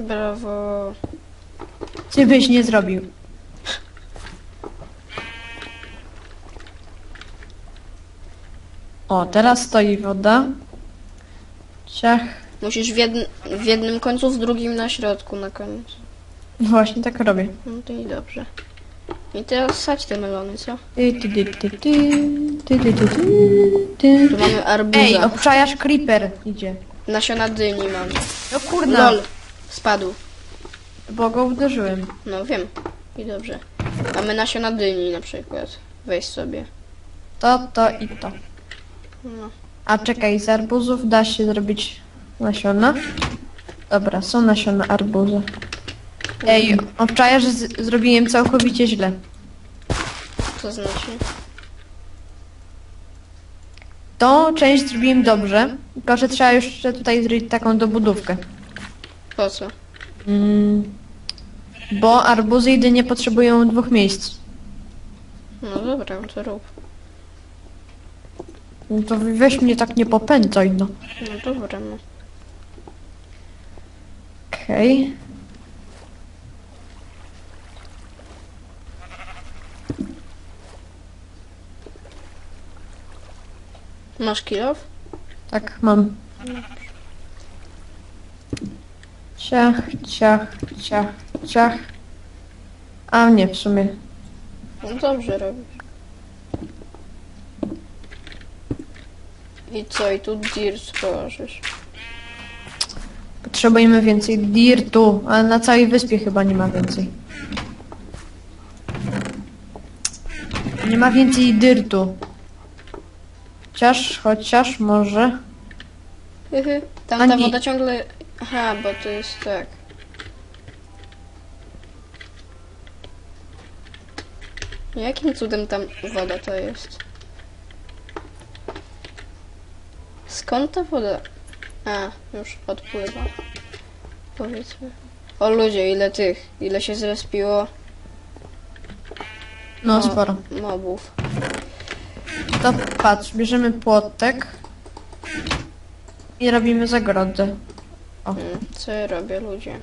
Brawo. Ty byś nie zrobił. O, teraz stoi woda. Ciach. Musisz w, jedn w jednym końcu, w drugim na środku na koniec. Właśnie tak robię. No to i dobrze. I teraz sadź te melony, co? Ty, ty, ty, ty, ty, ty, ty, ty, ty, ty. Tu mamy arbuza. Ej, obczajasz creeper idzie. Nasiona dyni mamy. No kurna, Lol. Spadł. bo go uderzyłem. No wiem. I dobrze. Mamy nasiona dyni na przykład. Weź sobie. To, to i to. No. A czekaj, z arbuzów da się zrobić nasiona? Dobra, są nasiona arbuza. Ej, obczajasz, że z- zrobiłem całkowicie źle. Co znaczy? Tą część zrobiłem dobrze, tylko że trzeba jeszcze tutaj zrobić taką dobudówkę. Po co? Mm, bo arbuzy jedynie potrzebują dwóch miejsc. No dobra, no to rób. No to weź mnie tak nie popędzaj, no. No dobra, no. Okej. Masz kilof? Tak, mam. Ciach, ciach, ciach, ciach. A nie, w sumie. No dobrze robisz. I co? I tu dirt położysz. Potrzebujemy więcej dirtu, ale na całej wyspie chyba nie ma więcej. Nie ma więcej dirtu. Chociaż, chociaż może. Hyhy. Tam A ta nie. woda ciągle... Aha, bo to jest tak. Jakim cudem tam woda to jest? Skąd ta woda? A, już odpływa. Powiedzmy. O ludzie, ile tych, ile się zrespiło No O. sporo. mobów. To patrz, bierzemy płotek i robimy zagrodę. Hmm, co ja robię, ludzie?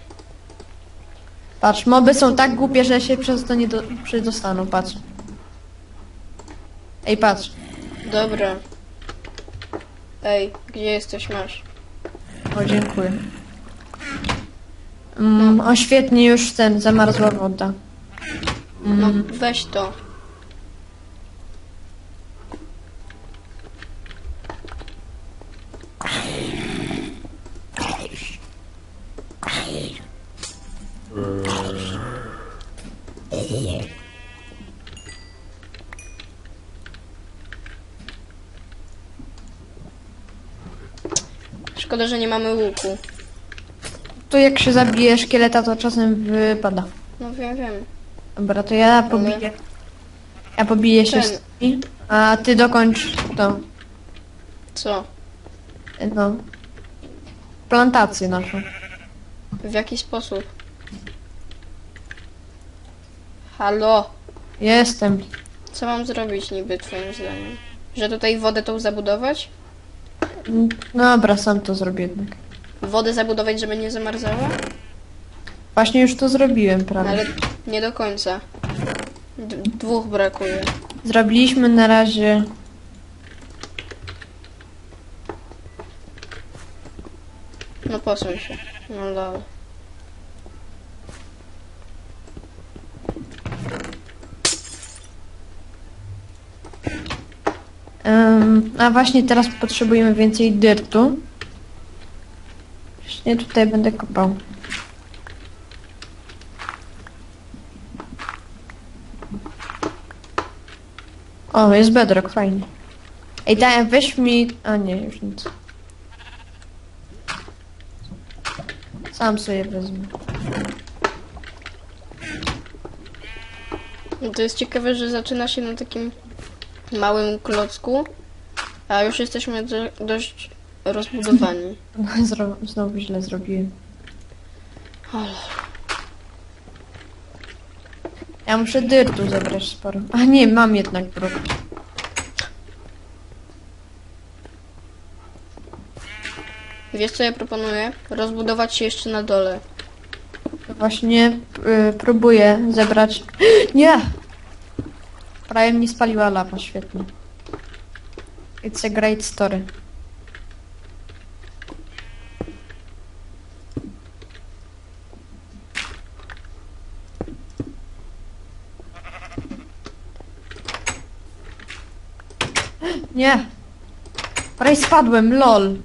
Patrz, moby są tak głupie, że się przez to nie do, przedostaną, patrz. Ej, patrz. Dobra. Ej, gdzie jesteś, masz? O, dziękuję. Mm, o, świetnie, już ten, zamarzła woda. No, Mm, weź to. Szkoda, że nie mamy łuku. tu jak się zabije szkieleta, to czasem wypada. No wiem, wiem. Dobra, to ja pobiję. Ja pobiję się z Ten. tymi, a ty dokończ to, Co? no, plantację naszą. W jaki sposób? Halo? Jestem. Co mam zrobić niby twoim zdaniem? Że tutaj wodę tą zabudować? Mm, Dobra, sam to zrobię jednak. Wodę zabudować, żeby nie zamarzała? Właśnie już to zrobiłem prawie. ale nie do końca. D dwóch brakuje. Zrobiliśmy na razie... No posuń się. No lol. A właśnie teraz potrzebujemy więcej dyrtu. Właśnie tutaj będę kopał. O, jest bedrock, fajnie. Ej, daj, weź mi... A nie, już nic. Sam sobie wezmę. No to jest ciekawe, że zaczyna się na takim małym klocku, a już jesteśmy do, dość rozbudowani. Zro- Znowu źle zrobiłem. O, Ja muszę dyrtu zebrać sporo. A nie, mam jednak bruk. Wiesz co ja proponuję? Rozbudować się jeszcze na dole. Właśnie y, próbuję zebrać... Nie! Prawie mnie spaliła lapa, świetnie. It's a great story. Nie! Prawie spadłem, lol.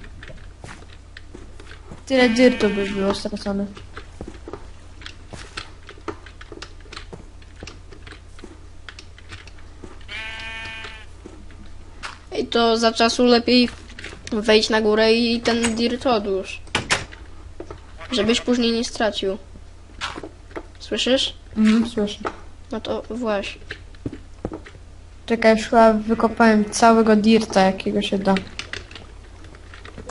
Tyle dyrtu by było stracone. I to za czasu lepiej wejść na górę i ten dirt odłóż. Żebyś później nie stracił. Słyszysz? Mhm, słyszę. No to właśnie. Czekaj, już chyba wykopałem całego dirta, jakiego się da.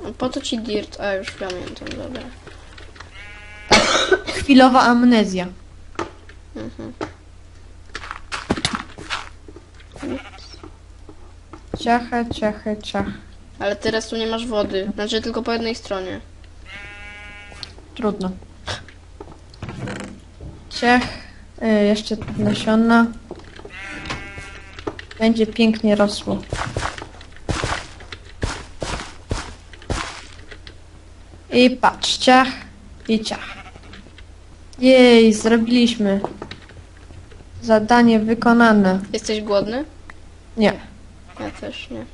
No Po co ci dirt? A już pamiętam, dobra. Chwilowa amnezja. Mhm. Ciachę, ciachę, ciach. Ale teraz tu nie masz wody. Znaczy tylko po jednej stronie. Trudno. Ciach. Y, jeszcze nasiona. Będzie pięknie rosło. I patrz, ciach i ciach. Jej, zrobiliśmy. Zadanie wykonane. Jesteś głodny? Nie. Ja też nie.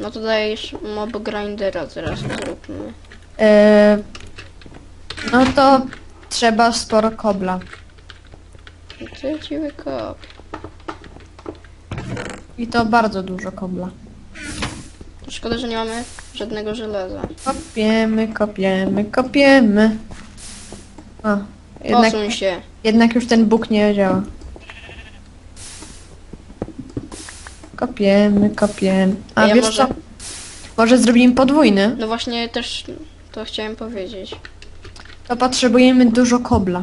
No to dajesz mob grindera zaraz zróbmy. E, no to trzeba sporo kobla. Co ja ci wykop? I to bardzo dużo kobla. Szkoda, że nie mamy żadnego żelaza. Kopiemy, kopiemy, kopiemy. A, jednak, Posuń się. jednak już ten Bóg nie działa. Kopiemy, kopiemy. A Ja wiesz może- co? Może zrobimy podwójny? No właśnie też to chciałem powiedzieć. To potrzebujemy dużo kobla.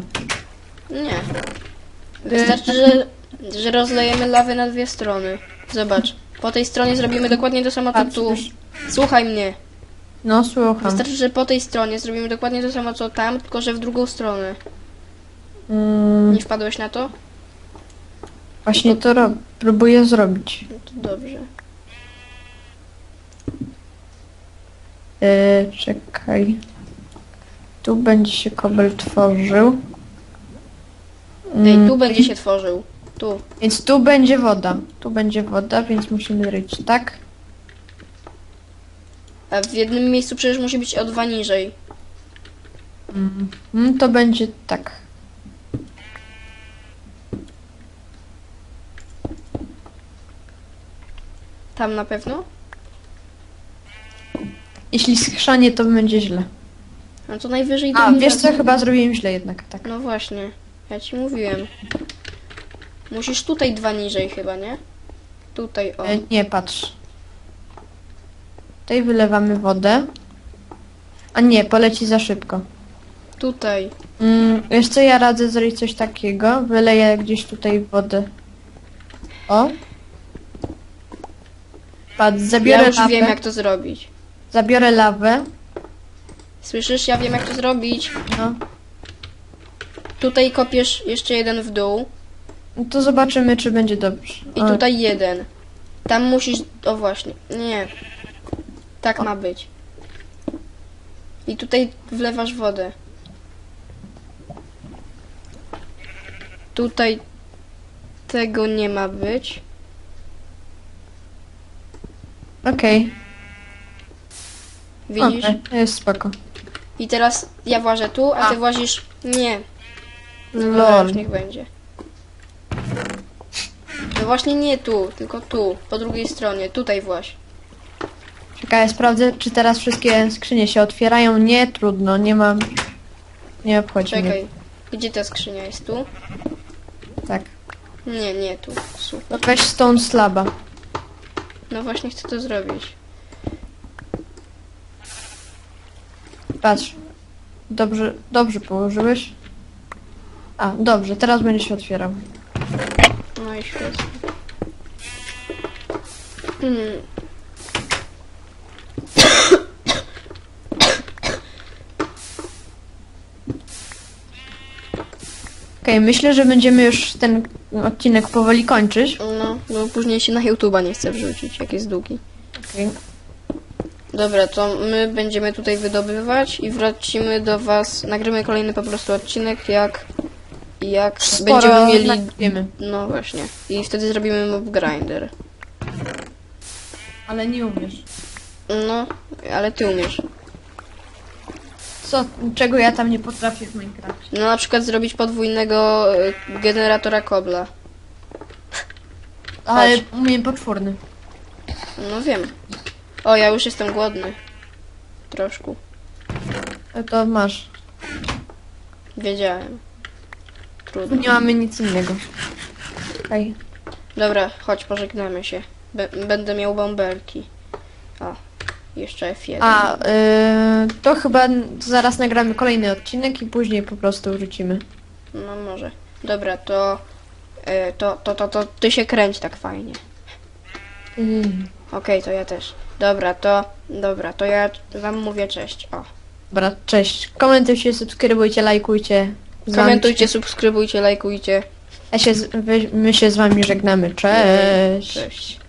Nie. Wystarczy, że, że rozlejemy lawę na dwie strony. Zobacz. Po tej stronie zrobimy dokładnie to samo co Patrz, tu. już. Słuchaj mnie. No słucham. Wystarczy, że po tej stronie zrobimy dokładnie to samo co tam, tylko że w drugą stronę. Mm, Nie wpadłeś na to? Właśnie to rob, próbuję zrobić. No to dobrze. E, czekaj. Tu będzie się kobel tworzył. Ej, Mm, tu będzie się tworzył. Tu. Więc tu będzie woda. Tu będzie woda, więc musimy ryć tak. A w jednym miejscu przecież musi być o dwa niżej. Mm, to będzie tak. Tam na pewno? Jeśli schrzanie, to będzie źle. No to najwyżej A, drugi wiesz co? Chyba zrobiłem źle jednak, tak. No właśnie. Ja ci mówiłem. Musisz tutaj dwa niżej chyba, nie? Tutaj, o. E, nie, patrz. Tutaj wylewamy wodę. A nie, poleci za szybko. Tutaj. Mm, wiesz co, ja radzę zrobić coś takiego. Wyleję gdzieś tutaj wodę. O. Patrz, zabiorę Ja już lawę. wiem jak to zrobić. Zabiorę lawę. Słyszysz? Ja wiem jak to zrobić. No. Tutaj kopiesz jeszcze jeden w dół. No to zobaczymy, czy będzie dobrze. I O, tutaj jeden. Tam musisz... O właśnie. Nie. Tak ma być. I tutaj wlewasz wodę. Tutaj tego nie ma być. Okej. Widzisz? Okej, jest spoko. I teraz ja włażę tu, a ty włazisz... Nie. No Lol. już niech będzie. No właśnie nie tu, tylko tu, po drugiej stronie. Tutaj właśnie. Czekaj, sprawdzę, czy teraz wszystkie skrzynie się otwierają. Nie, trudno, nie mam... Nie obchodzi mnie. Czekaj. Gdzie ta skrzynia jest? Tu? Tak. Nie, nie tu. Super. No weź stone slaba. No właśnie chcę to zrobić. Patrz. Dobrze, dobrze położyłeś. A, dobrze, teraz będzie się otwierał. No i świetnie. Hmm. Okej, myślę, że będziemy już ten odcinek powoli kończyć. No, bo później się na YouTube'a nie chce wrzucić, jak jest długi. Okej. Dobra, to my będziemy tutaj wydobywać i wrócimy do was. Nagramy kolejny po prostu odcinek, jak. Jak Sporo będziemy mieli. nagrywamy. No właśnie. I wtedy zrobimy mob grinder. Ale nie umiesz. No, ale ty umiesz. Co, czego ja tam nie potrafię w Minecraft? No na przykład zrobić podwójnego y, generatora kobla. Ale umiem potworny. No wiem. O, ja już jestem głodny. Troszkę. No To masz. Wiedziałem. Trudno. nie mamy nic innego. Okej. Dobra, chodź, pożegnamy się. Będę miał bąbelki. O, jeszcze F1. A, y, to chyba zaraz nagramy kolejny odcinek i później po prostu wrócimy. No może. Dobra, to, e, to, to, to, to ty się kręć tak fajnie. Mm. Okej, to ja też. Dobra, to, dobra, to ja wam mówię cześć. O. Dobra, cześć. Komentujcie, subskrybujcie, lajkujcie. Z wami- Komentujcie, subskrybujcie, lajkujcie. Ja się, z- wy- my się z wami żegnamy. Cześć. Cześć.